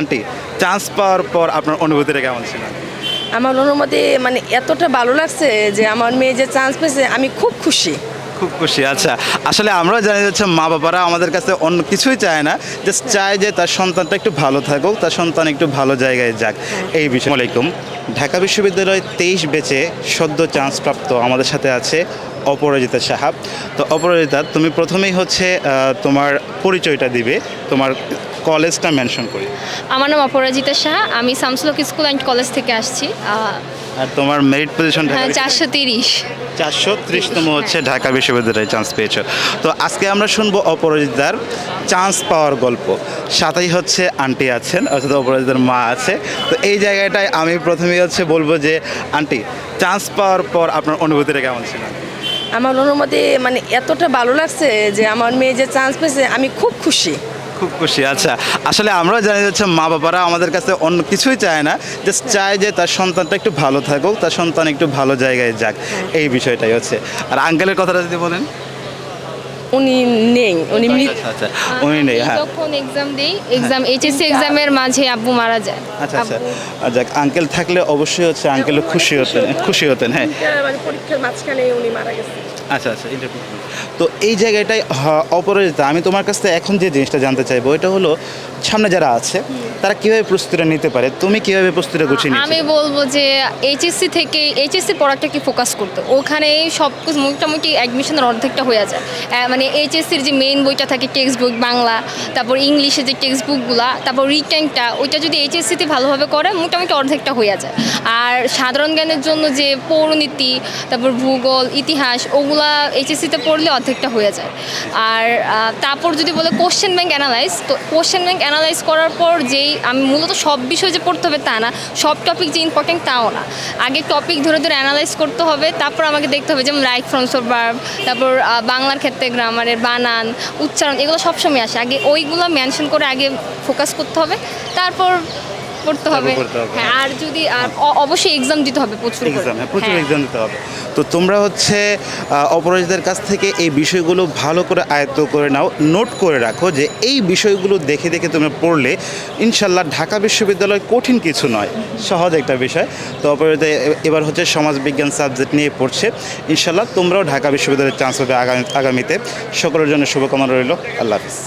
Aunty chance পাওয়ার পর আপনার অনুভূতিটা কেমন ছিল? আমার অনুমতি মানে এতটা ভালো লাগছে যে আমার মেয়ে যে চান্স পেয়েছে আমি খুব খুশি। খুব খুশি আচ্ছা। আসলে আমরা জানি হচ্ছে মা বাবারা আমাদের কাছে অন্য কিছুই চায় না জাস্ট চায় যে তার সন্তানটা একটু ভালো থাকুক তার সন্তান একটু ভালো জায়গায় যাক। এই বিষয় আলাইকুম। ঢাকা বিশ্ববিদ্যালয় তেইশ বেচে সদ্য চান্স প্রাপ্ত আমাদের সাথে আছে অপরাজিতা সাহাব তো অপরাজিতা তুমি প্রথমেই হচ্ছে তোমার পরিচয়টা দিবে তোমার কলেজটা মেনশন করি। আমার নাম অপরাজিতা শাহ আমি শামসুলক স্কুল অ্যান্ড কলেজ থেকে আসছি। আর তোমার মেরিট পজিশন হ্যাঁ চারশো তিরিশ। চারশো ত্রিশতম হচ্ছে ঢাকা বিশ্ববিদ্যালয়ে চান্স পেয়েছ। তো আজকে আমরা শুনব অপরাজিতার চান্স পাওয়ার গল্প। সাথেই হচ্ছে আন্টি আছেন অর্থাৎ অপরাজিতার মা আছে। তো এই জায়গাটায় আমি প্রথমেই হচ্ছে বলব যে আন্টি চান্স পাওয়ার পর আপনার অনুভূতিটা কেমন ছিল? আমার অনুমতি মানে এতটা ভালো লাগছে যে আমার মেয়ে যে চান্স পেয়েছে আমি খুব খুশি। খুব খুশি। আচ্ছা আসলে আমরা জানি হচ্ছে মা বাবারা আমাদের কাছে অন্য কিছুই চায় না জাস্ট চায় যে তার সন্তানটা একটু ভালো থাকুক তার সন্তান একটু ভালো জায়গায় যাক এই বিষয়টাই হচ্ছে। আর আঙ্কেলের কথাটা যদি বলেন? উনি নেই উনি মৃত আচ্ছা আচ্ছা উনি নেই হ্যাঁ। যখন এক্সাম দিই এক্সাম এইচএসসি এক্সামের মাঝে আব্বু মারা যায়। আচ্ছা আচ্ছা। যাক আঙ্কেল থাকলে অবশ্যই হচ্ছে আঙ্কেলও খুশি হতেন খুশি হতেন। হ্যাঁ। মানে পরীক্ষার মাঝখানে উনি মারা গেছে আচ্ছা আচ্ছা করুন। তো এই জায়গাটাই অপরাজিতা আমি তোমার কাছ থেকে এখন যে জিনিসটা জানতে চাইব এটা হলো সামনে যারা আছে তারা কীভাবে প্রস্তুতিটা নিতে পারে? তুমি কীভাবে প্রস্তুতিটা গুছিয়ে আমি বলব যে এইচএসসি থেকে এইচএসসি পড়াটাকে ফোকাস করতে? ওখানে সব কিছু মোটামুটি অ্যাডমিশনের অর্ধেকটা হয়ে যায়। মানে এইচএসসির যে মেইন বইটা থাকে টেক্সট বুক বাংলা তারপর ইংলিশে যে টেক্সট বুকগুলা তারপর রিটেনটা ওইটা যদি এইচএসসিতে ভালোভাবে করে মোটামুটি অর্ধেকটা হয়ে যায়। আর সাধারণ জ্ঞানের জন্য যে পৌরনীতি তারপর ভূগোল ইতিহাস ওগুলা এইচএসসিতে পড়লে অর্ধেকটা হয়ে যায়। আর তারপর যদি বলে কোশ্চেন ব্যাংক অ্যানালাইজ তো কোশ্চেন ব্যাংক অ্যানালাইজ করার পর যেই আমি মূলত সব বিষয় যে পড়তে হবে তা না, সব টপিক যে ইম্পর্টেন্ট তাও না। আগে টপিক ধরে ধরে অ্যানালাইজ করতে হবে, তারপর আমাকে দেখতে হবে, যেমন রাইট ফ্রমস অফ ভার্ব তারপর বাংলার ক্ষেত্রে গ্রামারের বানান, উচ্চারণ, এগুলো সবসময় আসে। আগে ওইগুলো মেনশন করে আগে ফোকাস করতে হবে। তারপর পড়তে হবে। হ্যাঁ আর যদি অবশ্যই এক্সাম দিতে হবে প্রচুর এক্সাম হ্যাঁ প্রচুর হ্যাঁ। এক্সাম দিতে হবে। তো তোমরা হচ্ছে আহ, অপরাজিতার কাছ থেকে এই বিষয়গুলো ভালো করে আয়ত্ত করে নাও। নোট করে রাখো যে এই বিষয়গুলো দেখে দেখে তোমরা পড়লে ইনশাল্লাহ ঢাকা বিশ্ববিদ্যালয় কঠিন কিছু নয়। সহজ একটা বিষয়। তো অপরাজিতা এবার হচ্ছে সমাজবিজ্ঞান সাবজেক্ট নিয়ে পড়ছে। ইনশাল্লাহ তোমরাও ঢাকা বিশ্ববিদ্যালয়ের চান্স হবে আগামী আগামীতে। সকলের জন্য শুভকামনা রইল। আল্লাহ হাফিজ।